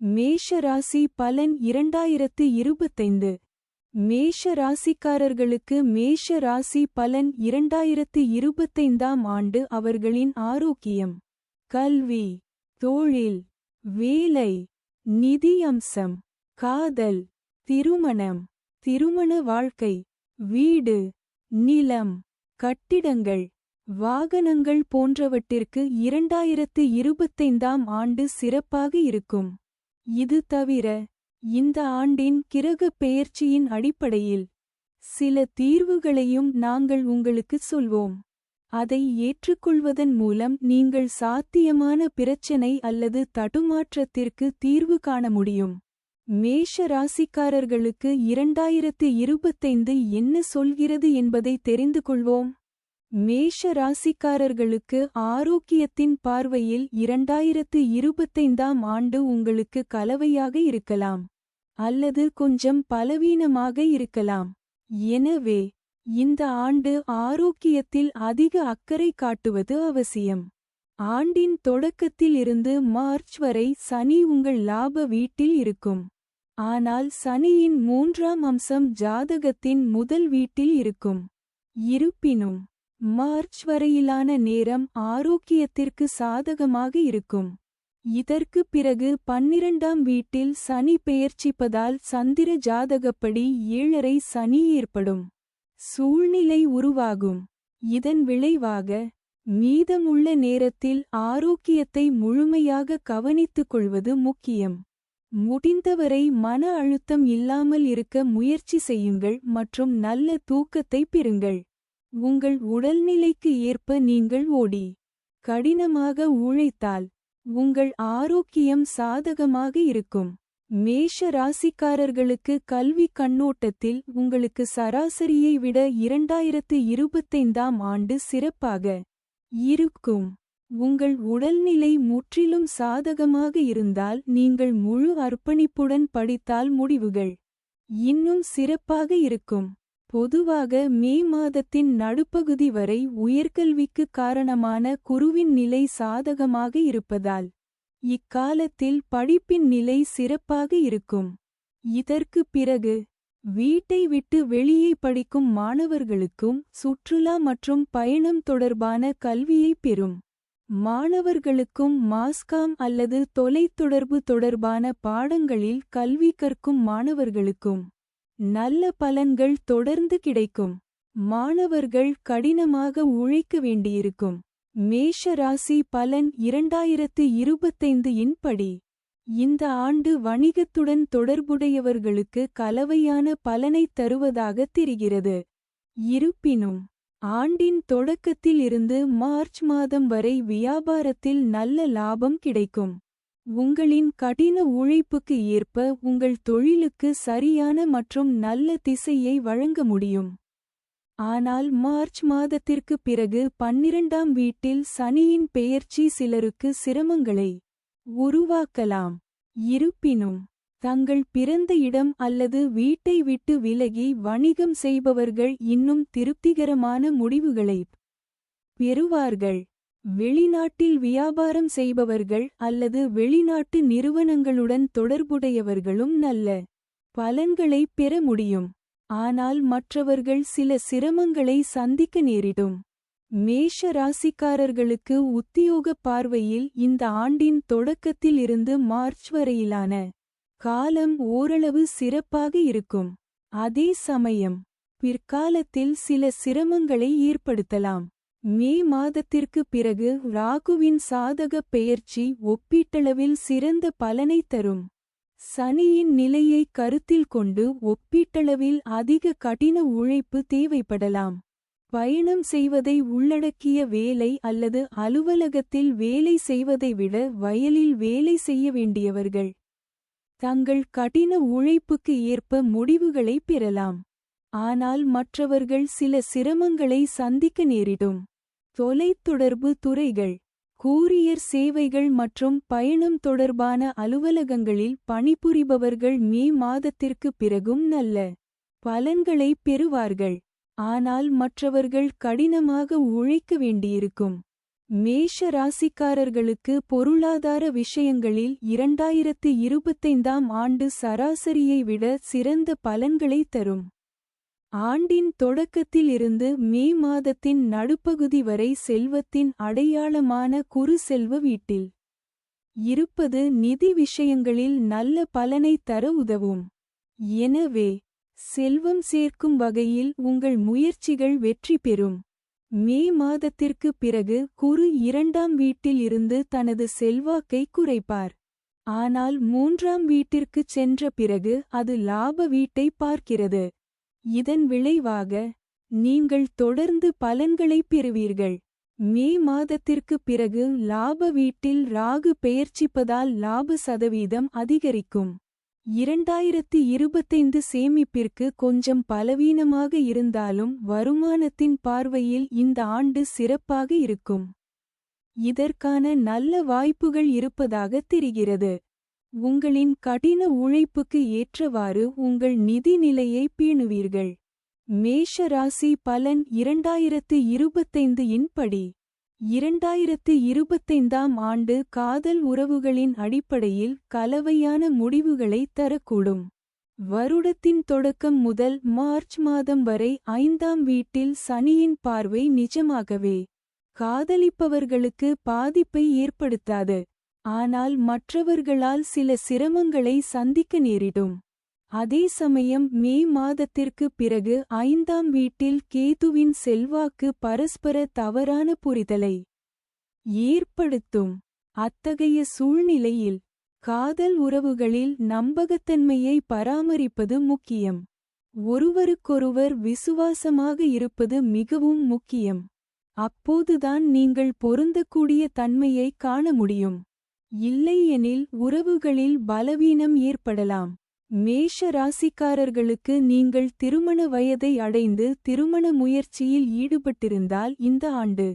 மேஷ ராசி பலன் இரண்டாயிரத்து இருபத்தைந்து. மேஷ ராசிக்காரர்களுக்கு மேஷ ராசி பலன் இரண்டாயிரத்து இருபத்தைந்தாம் ஆண்டு அவர்களின் ஆரோக்கியம். கல்வி தொழில் வேலை நிதி அம்சம் காதல் திருமணம் திருமண வாழ்க்கை வீடு நிலம் கட்டிடங்கள் வாகனங்கள் போன்றவற்றிற்கு இரண்டாயிரத்து இருபத்தைந்தாம் ஆண்டு சிறப்பாக இருக்கும். இது தவிர இந்த ஆண்டின் கிரகப் பெயர்ச்சியின் அடிப்படையில் சில தீர்வுகளையும் நாங்கள் உங்களுக்குச் சொல்வோம். அதை ஏற்றுக்கொள்வதன் மூலம் நீங்கள் சாத்தியமான பிரச்சனை அல்லது தடுமாற்றத்திற்கு தீர்வு காண முடியும். மேஷ ராசிக்காரர்களுக்கு இரண்டாயிரத்து இருபத்தைந்து என்ன சொல்கிறது என்பதை தெரிந்து கொள்வோம். மேஷ ராசிக்காரர்களுக்கு ஆரோக்கியத்தின் பார்வையில் இரண்டாயிரத்து இருபத்தைந்தாம் ஆண்டு உங்களுக்கு கலவையாக இருக்கலாம். அல்லது கொஞ்சம் பலவீனமாக இருக்கலாம். எனவே இந்த ஆண்டு ஆரோக்கியத்தில் அதிக அக்கறை காட்டுவது அவசியம். ஆண்டின் தொடக்கத்தில் இருந்து மார்ச் வரை சனி உங்கள் லாப வீட்டில் இருக்கும். ஆனால் சனியின் மூன்றாம் அம்சம் ஜாதகத்தின் முதல் வீட்டில் இருக்கும். இருப்பினும் மார்ச் வரையிலான நேரம் ஆரோக்கியத்திற்கு சாதகமாக இருக்கும். இதற்கு பிறகு பன்னிரண்டாம் வீட்டில் சனி பெயர்ச்சிப்பதால் சந்திர ஜாதகப்படி ஏழரை சனி ஏற்படும். சூழ்நிலை உருவாகும். இதன் விளைவாக மீதமுள்ள நேரத்தில் ஆரோக்கியத்தை முழுமையாக கவனித்துக் கொள்வது முக்கியம். முடிந்தவரை மன அழுத்தம் இல்லாமல் இருக்க முயற்சி செய்யுங்கள் மற்றும் நல்ல தூக்கத்தை பெறுங்கள். உங்கள் உடல்நிலைக்கு ஏற்ப நீங்கள் ஓடி கடினமாக உழைத்தால் உங்கள் ஆரோக்கியம் சாதகமாக இருக்கும். மேஷ ராசிக்காரர்களுக்கு கல்வி கண்ணோட்டத்தில் உங்களுக்கு சராசரியை விட இரண்டாயிரத்து இருபத்தைந்தாம் ஆண்டு சிறப்பாக இருக்கும். உங்கள் உடல்நிலை முற்றிலும் சாதகமாக இருந்தால் நீங்கள் முழு அர்ப்பணிப்புடன் படித்தால் முடிவுகள் இன்னும் சிறப்பாக இருக்கும். பொதுவாக மே மாதத்தின் நடுப்பகுதி வரை உயர்கல்விக்கு காரணமான குருவின் நிலை சாதகமாக இருப்பதால் இக்காலத்தில் படிப்பின் நிலை சிறப்பாக இருக்கும். இதற்கு பிறகு வீட்டை விட்டு வெளியே படிக்கும் மாணவர்களுக்கும் சுற்றுலா மற்றும் பயணம் தொடர்பான கல்வியை பெறும். மாணவர்களுக்கும் மாஸ்காம் அல்லது தொலைத்தொடர்பு தொடர்பான பாடங்களில் கல்வி கற்கும் மாணவர்களுக்கும் நல்ல பலன்கள் தொடர்ந்து கிடைக்கும். மாணவர்கள் கடினமாக உழைக்க வேண்டியிருக்கும். மேஷ ராசி பலன் இரண்டாயிரத்து இருபத்தைந்து இன் படி. இந்த ஆண்டு வணிகத்துடன் தொடர்புடையவர்களுக்கு கலவையான பலனைத் தருவதாக தெரிகிறது. இருப்பினும் ஆண்டின் தொடக்கத்தில் இருந்து மார்ச் மாதம் வரை வியாபாரத்தில் நல்ல லாபம் கிடைக்கும். உங்களின் கடின உழைப்புக்கு ஏற்ப உங்கள் தொழிலுக்கு சரியான மற்றும் நல்ல திசையை வழங்க முடியும். ஆனால் மார்ச் மாதத்திற்கு பிறகு பன்னிரண்டாம் வீட்டில் சனியின் பெயர்ச்சி சிலருக்கு சிரமங்களை உருவாக்கலாம். இருப்பினும் தங்கள் பிறந்த இடம் அல்லது வீட்டை விட்டு விலகி வணிகம் செய்பவர்கள் இன்னும் திருப்திகரமான முடிவுகளைப் பெறுவார்கள். வெளிநாட்டில் வியாபாரம் செய்பவர்கள் அல்லது வெளிநாட்டு நிறுவனங்களுடன் தொடர்புடையவர்களும் நல்ல பலன்களை பெற முடியும். ஆனால் மற்றவர்கள் சில சிரமங்களை சந்திக்க நேரிடும். மேஷ ராசிக்காரர்களுக்கு உத்தியோக பார்வையில் இந்த ஆண்டின் தொடக்கத்தில் இருந்து மார்ச் வரையிலான காலம் ஓரளவு சிறப்பாக இருக்கும். அதே சமயம் பிற்காலத்தில் சில சிரமங்களை ஏற்படுத்தலாம். மே மாதத்திற்கு பிறகு ராகுவின் சாதக பெயர்ச்சி ஒப்பீட்டளவில் சிறந்த பலனைத் தரும். சனியின் நிலையை கருத்தில் கொண்டு ஒப்பீட்டளவில் அதிக கடின உழைப்பு தேவைப்படலாம். பயணம் செய்வதை உள்ளடக்கிய வேலை அல்லது அலுவலகத்தில் வேலை செய்வதை விட வயலில் வேலை செய்ய வேண்டியவர்கள் தங்கள் கடின உழைப்புக்கு ஏற்ப முடிவுகளை பெறலாம். ஆனால் மற்றவர்கள் சில சிரமங்களை சந்திக்க நேரிடும். தொலைத்தொடர்பு துறைகள் கூரியர் சேவைகள் மற்றும் பயணம் தொடர்பான அலுவலகங்களில் பணிபுரிபவர்கள் மே மாதத்திற்கு பிறகும் நல்ல பலன்களை பெறுவார்கள். ஆனால் மற்றவர்கள் கடினமாக உழைக்க வேண்டியிருக்கும். மேஷ ராசிக்காரர்களுக்கு பொருளாதார விஷயங்களில் இரண்டாயிரத்து இருபத்தைந்தாம் ஆண்டு சராசரியை விட சிறந்த பலன்களை தரும். ஆண்டின் தொடக்கத்தில் இருந்து மே மாதத்தின் நடுப்பகுதி வரை செல்வத்தின் அடையாளமான குறு செல்வ வீட்டில். இருப்பது நிதி விஷயங்களில் நல்ல பலனை தர உதவும். எனவே செல்வம் சேர்க்கும் வகையில் உங்கள் முயற்சிகள் வெற்றி பெறும். மே மாதத்திற்கு பிறகு குரு இரண்டாம் வீட்டில் இருந்து தனது செல்வாக்கை குறைப்பார். ஆனால் மூன்றாம் வீட்டிற்குச் சென்ற பிறகு அது லாப வீட்டை பார்க்கிறது. இதன் விளைவாக நீங்கள் தொடர்ந்து பலன்களைப் பெறுவீர்கள். மே மாதத்திற்கு பிறகு லாப வீட்டில் ராகு பெயர்ச்சிப்பதால் லாப சதவீதம் அதிகரிக்கும். இரண்டாயிரத்து இருபத்தைந்து சேமிப்பிற்கு கொஞ்சம் பலவீனமாக இருந்தாலும் வருமானத்தின் பார்வையில் இந்த ஆண்டு சிறப்பாக இருக்கும். இதற்கான நல்ல வாய்ப்புகள் இருப்பதாக தெரிகிறது. உங்களின் கடின உழைப்புக்கு ஏற்றவாறு உங்கள் நிதி நிலையை பேணுவீர்கள். மேஷ ராசி பலன் இரண்டாயிரத்து இருபத்தைந்து இன்படி இரண்டாயிரத்து இருபத்தைந்தாம் ஆண்டு காதல் உறவுகளின் அடிப்படையில் கலவையான முடிவுகளை தரக்கூடும். வருடத்தின் தொடக்கம் முதல் மார்ச் மாதம் வரை ஐந்தாம் வீட்டில் சனியின் பார்வை நிஜமாகவே. காதலிப்பவர்களுக்கு பாதிப்பை ஏற்படுத்தாது. ஆனால் மற்றவர்களால் சில சிரமங்களை சந்திக்க நேரிடும். அதே சமயம் மே மாதத்திற்கு பிறகு ஐந்தாம் வீட்டில் கேதுவின் செல்வாக்கு பரஸ்பர தவறான புரிதலை ஏற்படுத்தும். அத்தகைய சூழ்நிலையில் காதல் உறவுகளில் நம்பகத்தன்மையை பராமரிப்பது முக்கியம். ஒருவருக்கொருவர் விசுவாசமாக இருப்பது மிகவும் முக்கியம். அப்போதுதான் நீங்கள் பொருந்தக்கூடிய தன்மையை காண முடியும். இல்லையெனில் உறவுகளில் பலவீனம் ஏற்படலாம். மேஷ ராசிக்காரர்களுக்கு நீங்கள் திருமண வயதை அடைந்து திருமண முயற்சியில் ஈடுபட்டிருந்தால் இந்த ஆண்டு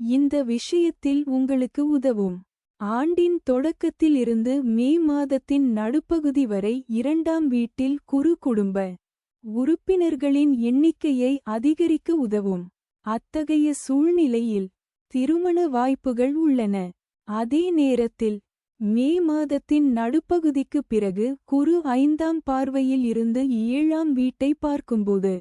இந்த விஷயத்தில் உங்களுக்கு உதவும். ஆண்டின் தொடக்கத்தில் இருந்து மே மாதத்தின் நடுப்பகுதி வரை இரண்டாம் வீட்டில் குறு குடும்ப உறுப்பினர்களின் எண்ணிக்கையை அதிகரிக்க உதவும். அத்தகைய சூழ்நிலையில் திருமண வாய்ப்புகள் உள்ளன. அதே நேரத்தில் மே மாதத்தின் நடுப்பகுதிக்குப் பிறகு குரு ஐந்தாம் பார்வையில் இருந்து ஏழாம் வீட்டை பார்க்கும்போது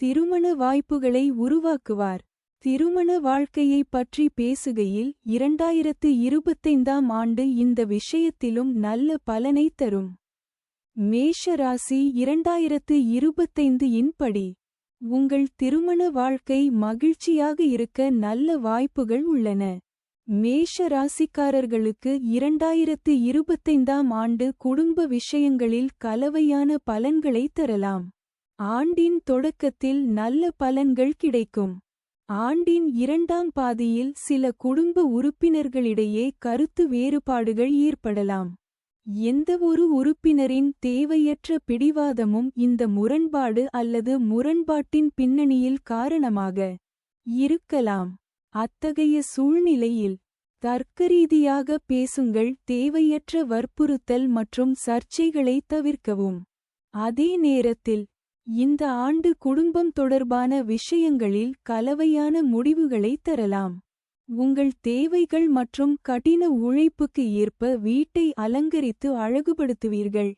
திருமண வாய்ப்புகளை உருவாக்குவார். திருமண வாழ்க்கையைப் பற்றி பேசுகையில் இரண்டாயிரத்து இருபத்தைந்தாம் ஆண்டு இந்த விஷயத்திலும் நல்ல பலனை தரும். மேஷ ராசி இரண்டாயிரத்து இருபத்தைந்து இன் படி உங்கள் திருமண வாழ்க்கை மகிழ்ச்சியாக இருக்க நல்ல வாய்ப்புகள் உள்ளன. மேஷ ராசிக்காரர்களுக்கு இரண்டாயிரத்து இருபத்தைந்தாம் ஆண்டு குடும்ப விஷயங்களில் கலவையான பலன்களை தரலாம். ஆண்டின் தொடக்கத்தில் நல்ல பலன்கள் கிடைக்கும். ஆண்டின் இரண்டாம் பாதியில் சில குடும்ப உறுப்பினர்களிடையே கருத்து வேறுபாடுகள் ஏற்படலாம். எந்தவொரு உறுப்பினரின் தேவையற்ற பிடிவாதமும் இந்த முரண்பாடு அல்லது முரண்பாட்டின் பின்னணியில் காரணமாக இருக்கலாம். அத்தகைய சூழ்நிலையில் தர்க்கரீதியாக பேசுங்கள் தேவையற்ற வற்புறுத்தல் மற்றும் சர்ச்சைகளை தவிர்க்கவும். அதே நேரத்தில் இந்த ஆண்டு குடும்பம் தொடர்பான விஷயங்களில் கலவையான முடிவுகளை தரலாம். உங்கள் தேவைகள் மற்றும் கடின உழைப்புக்கு ஏற்ப வீட்டை அலங்கரித்து அழகுபடுத்துவீர்கள்.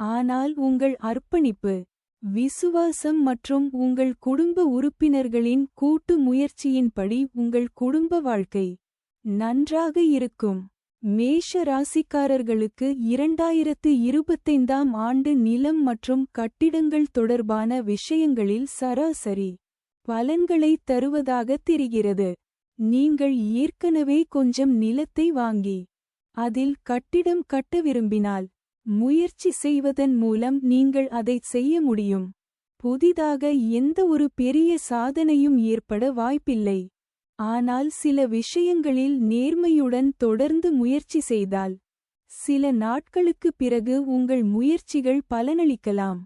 ஆனால் உங்கள் அர்ப்பணிப்பு விசுவாசம் மற்றும் உங்கள் குடும்ப உறுப்பினர்களின் கூட்டு முயற்சியின்படி உங்கள் குடும்ப வாழ்க்கை நன்றாக இருக்கும். மேஷ ராசிக்காரர்களுக்கு இரண்டாயிரத்து இருபத்தைந்தாம் ஆண்டு நிலம் மற்றும் கட்டிடங்கள் தொடர்பான விஷயங்களில் சராசரி பலன்களை தருவதாக தெரிகிறது. நீங்கள் ஏற்கனவே கொஞ்சம் நிலத்தை வாங்கி அதில் கட்டிடம் கட்ட விரும்பினால் முயற்சி செய்வதன் மூலம் நீங்கள் அதைச் செய்ய முடியும். புதிதாக எந்த ஒரு பெரிய சாதனையும் ஏற்பட வாய்ப்பில்லை. ஆனால் சில விஷயங்களில் நேர்மையுடன் தொடர்ந்து முயற்சி செய்தால் சில நாட்களுக்குப் பிறகு உங்கள் முயற்சிகள் பலனளிக்கலாம்.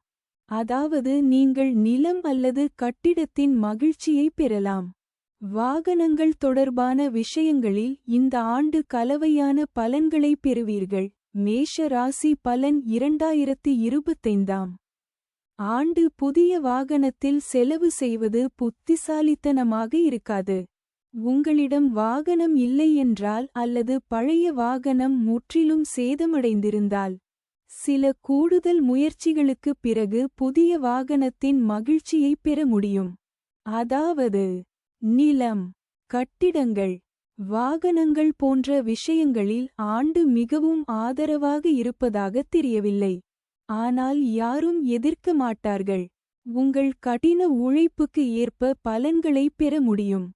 அதாவது நீங்கள் நிலம் அல்லது கட்டிடத்தின் மகிழ்ச்சியை பெறலாம். வாகனங்கள் தொடர்பான விஷயங்களில் இந்த ஆண்டு கலவையான பலன்களை பெறுவீர்கள். மேஷ ராசி பலன் இரண்டாயிரத்து இருபத்தைந்தாம் ஆண்டு புதிய வாகனத்தில் செலவு செய்வது புத்திசாலித்தனமாக இருக்காது. உங்களிடம் வாகனம் இல்லை என்றால் அல்லது பழைய வாகனம் முற்றிலும் சேதமடைந்திருந்தால் சில கூடுதல் முயற்சிகளுக்குப் பிறகு புதிய வாகனத்தின் மகிழ்ச்சியைப் பெற முடியும். அதாவது நிலம் கட்டிடங்கள் வாகனங்கள் போன்ற விஷயங்களில் ஆண்டு மிகவும் ஆதரவாக இருப்பதாகத் தெரியவில்லை. ஆனால் யாரும் எதிர்க்க மாட்டார்கள். உங்கள் கடின உழைப்புக்கு ஏற்ப பலன்களைப் பெற முடியும்.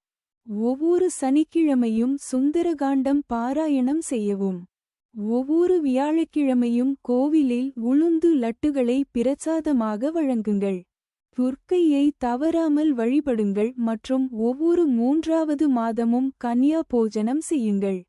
ஒவ்வொரு சனிக்கிழமையும் சுந்தரகாண்டம் பாராயணம் செய்யவும். ஒவ்வொரு வியாழக்கிழமையும் கோவிலில் உளுந்து லட்டுகளை பிரசாதமாக வழங்குங்கள். துர்க்கையை தவறாமல் வழிபடுங்கள் மற்றும் ஒவ்வொரு மூன்றாவது மாதமும் கன்யா போஜனம் செய்யுங்கள்.